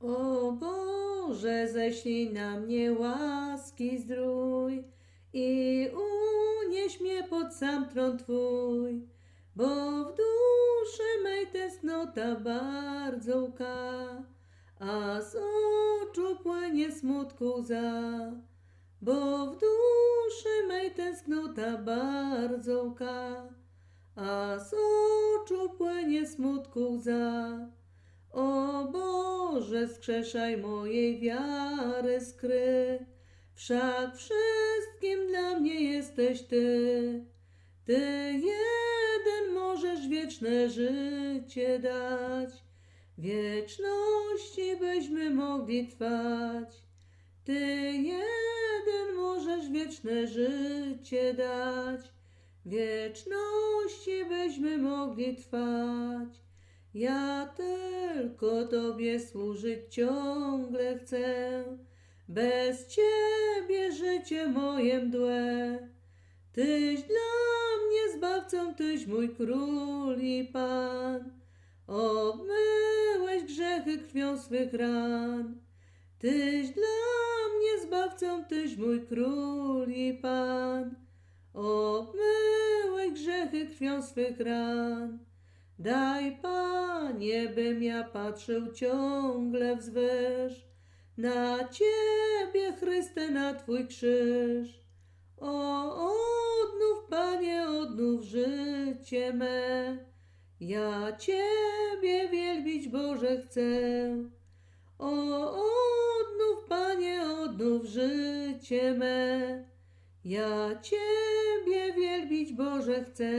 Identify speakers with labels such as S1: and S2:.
S1: O Boże, ześlij na mnie łaski zdrój i unieś mnie pod sam tron Twój, bo w duszy mej tęsknota bardzo łka, a z oczu płynie smutku łza. Bo w duszy mej tęsknota bardzo łka, a z oczu płynie smutku łza. Boże, skrzeszaj mojej wiary skry, wszak wszystkim dla mnie jesteś Ty. Ty jeden możesz wieczne życie dać, wieczności byśmy mogli trwać. Ty jeden możesz wieczne życie dać, wieczności byśmy mogli trwać. Ja tylko Tobie służyć ciągle chcę, bez Ciebie życie moje mdłe. Tyś dla mnie zbawcą, Tyś mój król i Pan, obmyłeś grzechy krwią swych ran. Tyś dla mnie zbawcą, Tyś mój król i Pan, obmyłeś grzechy krwią swych ran. Daj, Panie, bym ja patrzył ciągle wzwyż, na Ciebie, Chryste, na Twój krzyż. O, odnów, Panie, odnów życie me, ja Ciebie wielbić, Boże, chcę. O, odnów, Panie, odnów życie me, ja Ciebie wielbić, Boże, chcę.